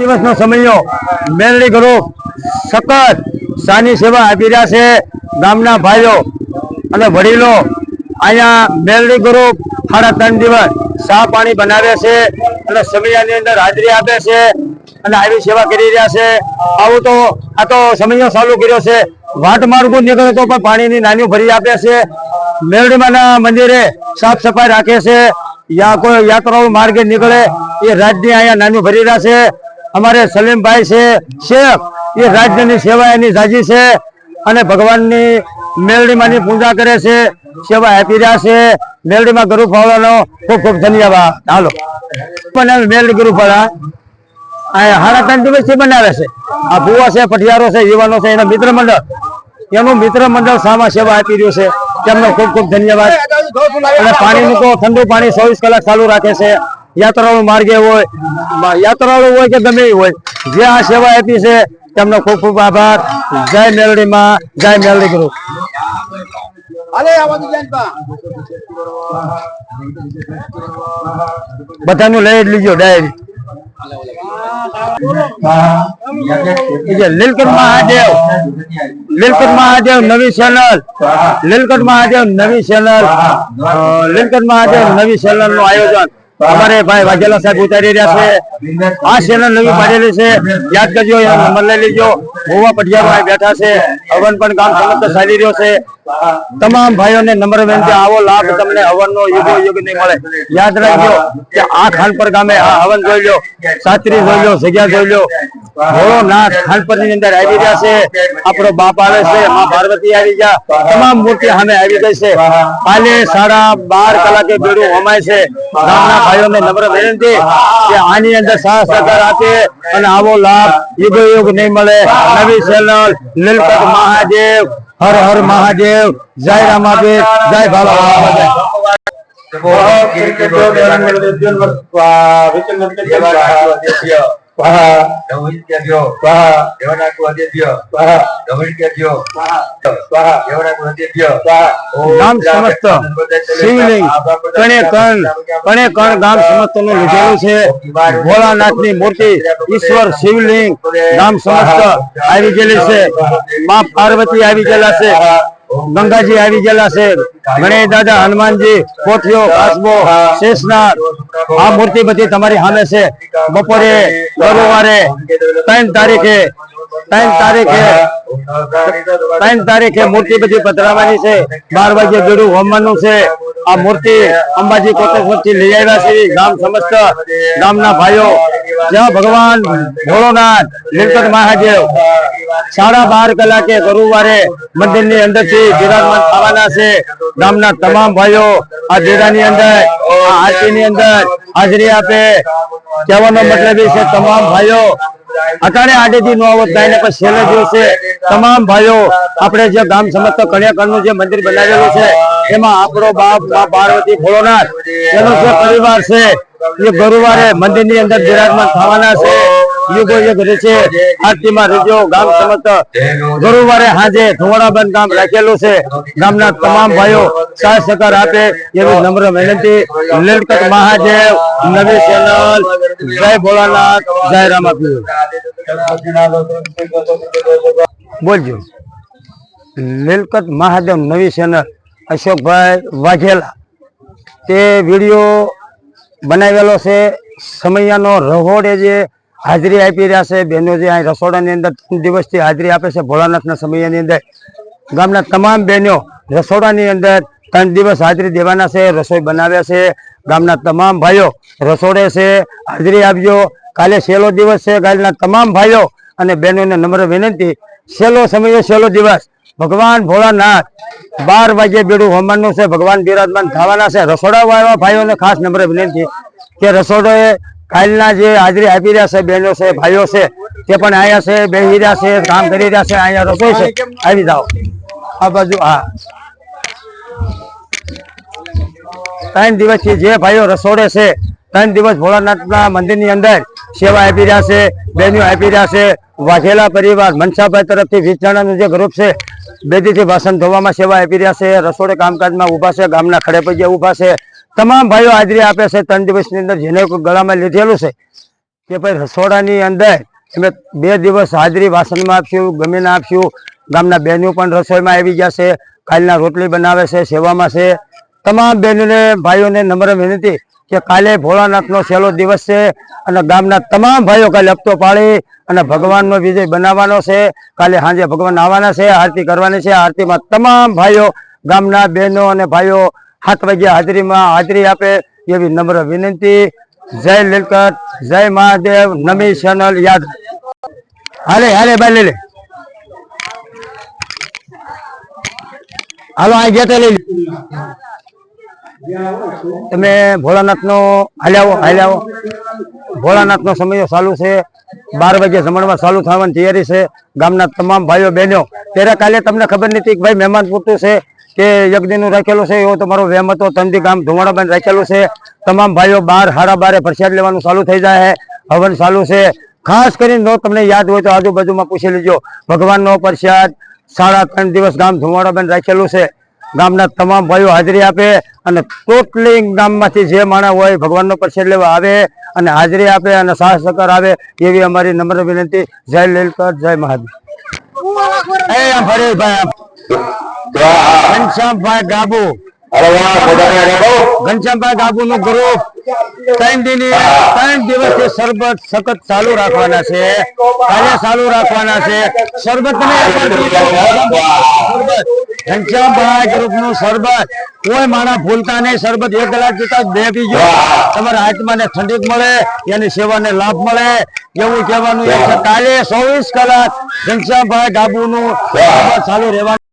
દિવસનો સમયો મેલડી ગ્રુપ સખત સાની સેવા આપી રહ્યા છે ગામના ભાઈઓ અને વડીલો. અહીંયા મેલડી ગ્રુપ સાડા ત્રણ દિવસ ચા પાણી બનાવે છે અને સમયાની અંદર હાજરી આપે છે અને આવી સેવા કરી રહ્યા છે. આવું તો, આ તો સમયો ચાલુ કર્યો છે. વાટ માર્ગો નીકળે તો પણ પાણીની નાની ભરી આપે છે. મેલડીમાના મંદિરે સાફ સફાઈ રાખે છે. યા કોઈ યાત્રાઓ માર્ગે નીકળે એ રાજની અહીંયા નાની ભરી રહ્યા છે. અમારે સલીમભાઈ છે, શેખ. એ રાજ્યની સેવા એની સાજી છે અને ભગવાનની મેલડીમાંની પૂજા કરે છે, સેવા આપી રહ્યા છે. મેલડીમાં ગુરુ વાળાનો ખૂબ ખૂબ ધન્યવાદ. હાલો. પણ મેલડી ગરુપ વાળા હાડા ત્રણ દિવસથી બનાવે છે. આ ભુવા છે પઠિયારો છે, યુવાનો છે, એના મિત્ર મંડળ. એનું મિત્ર મંડળ સામા સેવા આપી રહ્યું છે. તેમનો ખૂબ ખૂબ ધન્યવાદ. અને પાણીનું તો ઠંડુ પાણી ચોવીસ કલાક ચાલુ રાખે છે. યાત્રાળુ માર્ગે હોય યાત્રાળુ હોય કે ગમે હોય જે આ સેવા આપી છે તેમનો ખૂબ ખૂબ આભાર. જય મેલડીમાં જય મેલડી ગુરુ બધાનું લઈ લીજો ડાયરી. લીલકંઠ મહાદેવ. લીલકંઠ મહાદેવ નવી ચેનલ. લીલકંઠ મહાદેવ નવી ચેનલ. લીલકંઠ મહાદેવ નવી ચેનલનું આયોજન. અમારે ભાઈ વાઘેલા સાહેબ ઉતારી રહ્યા છે. આ ચેનલ નવી પાડેલી છે. યાદ કરજો મન નંબર લઈ લેજો. ભુવા પટિયામાં બેઠા છે. હવન પણ કામ સમસ્ત ચાલી રહ્યો છે. તમામ ભાઈઓને નમ્ર વિનંતી આવો લાભ તમને હવનનો યુગો યુગ નહીં મળે. યાદ રાખજો કે આ ખાનપર ગામે આ હવન જોઈ લો સાત્રી જોઈ લો જગ્યા જોઈ લો ભોળો ખાનપરની અંદર આવી રહ્યા છે. આપણો બાપ આવે છે માં પાર્વતી આવી ગયા. તમામ મૂર્તિ સામે આવી ગઈ છે. કાલે સાડા બાર કલાકે બેડું હોમાય છે. ગામના ભાઈઓને નમ્ર વિનંતી કે આની અંદર સાહસ સહકાર આપે અને આવો લાભ યુગ યુગ નહીં મળે. નવી ચેનલ લીલકંઠ મહાદેવ হর হর মহাদেব জয় রামাদেব জয় ভালা জন্ম હર હર મહાદેવ જય રામાબેર જય બાબા ગામ સમસ્ત શિવલિંગ કણે કણ કણે કણ ગામ સમસ્તનું લીધેલું છે ભોળાનાથની મૂર્તિ ઈશ્વર શિવલિંગ ગામ સમસ્ત આવી ગયેલી છે માં પાર્વતી આવી ગયેલા છે ગંગાજી આવી ગયેલા છે. ગણેશ દાદા, હનુમાનજી કોઠીઓ કાસબો શેષનાથ આ મૂર્તિ બધી તમારી સામે છે. બપોરે ગુરુવારે ત્રણ તારીખે ત્રણ તારીખે મૂર્તિ બધી પધરાવાની છે. બાર વાગે જોડું હોમવાનું છે. આ મૂર્તિ અંબાજી કોટેશ્વરથી લઈ આવ્યા છે. ગામ સમસ્ત, ગામના ભાઈઓ. જ્યાં ભગવાન ભોળોનાથ, નીલકંઠ મહાદેવ. સાડા બાર કલાકે ગુરુવારે મંદિરની અંદરથી બિરાજમાન થવાના છે. ગામના તમામ ભાઈઓ આ ડેરાની અંદર, આ આરતી ની અંદર હાજરી આપે. કહેવાનો મતલબ છે, તમામ ભાઈઓ અટાણે આડેથી નો આવત ગાયને પછી છેલ્લા દિવસે તમામ ભાઈઓ આપણે જે ગામ સમસ્ત કન્યાકરનું જે મંદિર બનાવેલું છે એમાં આપણો બાપ મા પાર્વતી ભોળોનાથ એનો જે પરિવાર છે એ ગુરુવારે મંદિરની અંદર બિરાજમાન થવાના છે. યુગો યુગ રહેશે આરતીમાં રહેજો. ગામ સમત ગુરુવારે હાજે ધુવાડાબંધ ગામ રાખેલું છે. ગામના તમામ ભાઈઓ સાથ સહકાર આપે એવી નમ્ર વિનંતી. લીલકંઠ મહાદેવ નવી ચેનલ. જય ભોળાનાથ જય રામાપીર. બોલજો. લીલકંઠ મહાદેવ નવી ચેનલ. અશોકભાઈ વાઘેલા. તે વીડિયો બનાવેલો છે. સમૈયાનો રહોડે જે હાજરી આપી રહ્યા છે. બહેનો જે અહીં રસોડાની અંદર ત્રણ દિવસથી હાજરી આપે છે ભોળાનાથના સમયની અંદર. ગામના તમામ બહેનો રસોડાની અંદર ત્રણ દિવસ હાજરી દેવાના છે, રસોઈ બનાવ્યા છે. ગામના તમામ ભાઈઓ રસોડે છે. હાજરી આપજો. કાલે છેલ્લો દિવસ છે કાલના તમામ ભાઈઓ અને બહેનોને નમ્ર વિનંતી, છેલ્લો સમય, છેલ્લો દિવસ. ભગવાન ભોળાનાથ, બાર વાગે બેડું હોમવાનું છે. ભગવાન બિરાજમાન થવાના છે. રસોડા વાળા ભાઈઓને ખાસ નમ્ર વિનંતી કે રસોડોએ કાલના જે હાજરી આપી રહ્યા છે, બહેનો છે, ભાઈઓ છે, તે પણ આયા છે બેસી રહ્યા છે, કામ કરી રહ્યા છે, અહીંયા રસોઈ છે. આવી જાઓ. આ બાજુ, હા. ત્રણ દિવસથી જે ભાઈઓ રસોડે છે, ત્રણ દિવસ ભોળાનાથના મંદિરની અંદર સેવા આપી રહ્યા છે બહેનો આપી રહ્યા છે. વાઘેલા પરિવાર, મનસાભાઈ તરફથી વીસ જણાનું જે ગ્રુપ છે, બેદીથી વાસણ ધોવામાં સેવા આપી રહ્યા છે. રસોડે કામકાજમાં ઊભા છે, ગામના ખડે પગે ઊભા છે. તમામ ભાઈઓ હાજરી આપે છે. ત્રણ દિવસની અંદર જેને ગળામાં લીધેલું છે, કે ભાઈ રસોડાની અંદર અમે બે દિવસ હાજરી વાસણમાં આપશું ગમે ના આપશું. ગામના બહેનો પણ રસોઈમાં આવી જશે, કાલના રોટલી બનાવે છે, સેવામાં છે. તમામ બહેનોને, ભાઈઓને નમ્ર વિનંતી કે કાલે ભોળાનાથનો છેલ્લો દિવસ છે અને ગામના તમામ ભાઈઓ કાલે હપ્તો પાડી અને ભગવાનનો વિજય બનાવવાનો છે. કાલે સાંજે ભગવાન આવવાના છે, આરતી કરવાની છે. આરતીમાં તમામ ભાઈઓ, ગામના બહેનો અને ભાઈઓ સાત વાગ્યા હાજરીમાં. હાજરી આપે એવી નમ્ર વિનંતી. જય લીલકંઠ, જય મહાદેવ, નમી ચેનલ યાદ. હાલે હાલે બાય લે હાલો, આ ગયા લઈ તમે ભોળાનાથ નો હાલ્યાવો હાલ્યાવો ભોળાનાથ નો સમય ચાલુ છે. બાર વાગે જમણમાં ચાલુ થવાની તૈયારી છે. ગામના તમામ ભાઈઓ, બહેનો, ત્યારે કાલે તમને ખબર નથી કે ભાઈ મહેમાન પૂરતું છે. કે યજ્ઞનું રાખેલું છે એવો તમારો વહેમ હતો તંદી ગામ ધુમાડાબેન રાખેલું છે. તમામ ભાઈઓ બાર હારા બારે પ્રસાદ લેવાનું ચાલુ થઈ જાય છે હવન ચાલુ છે. ખાસ કરીને જો તમને યાદ હોય તો આજુબાજુમાં પૂછી લેજો. ભગવાનનો પ્રસાદ સાડા ત્રણ દિવસ ગામ ધુમાડાબેન રાખેલું છે. ગામના તમામ ભાઈઓ હાજરી આપે અને ટોટલી ગામમાંથી જે માણસ હોય ભગવાનનો પ્રસાદ લેવા આવે અને હાજરી આપે અને સાહ સહકાર આવે એવી અમારી નમ્ર વિનંતી. જય લીલકંઠ જય મહાદેવ. ઘનશ્યામભાઈ ગાબુ. ઘનશ્યામભાઈ ગાબુ? નું ગ્રુપ ત્રણ દિની ત્રણ દિવસથી શરબત સતત ચાલુ રાખવાના છે. આજે ચાલુ રાખવાના છે. શરબત ઘનશ્યામભાઈ ગ્રુપનું શરબત. કોઈ માણસ ભૂલતા નહીં શરબત એક કલાક જતા બે પીજો તમારા આત્માને ઠંડક મળે એની સેવાને લાભ મળે. એવું કહેવાનું છે. કાલે ચોવીસ કલાક ઘનશ્યામભાઈ ગાબુ નું શરબત ચાલુ રહેવાનું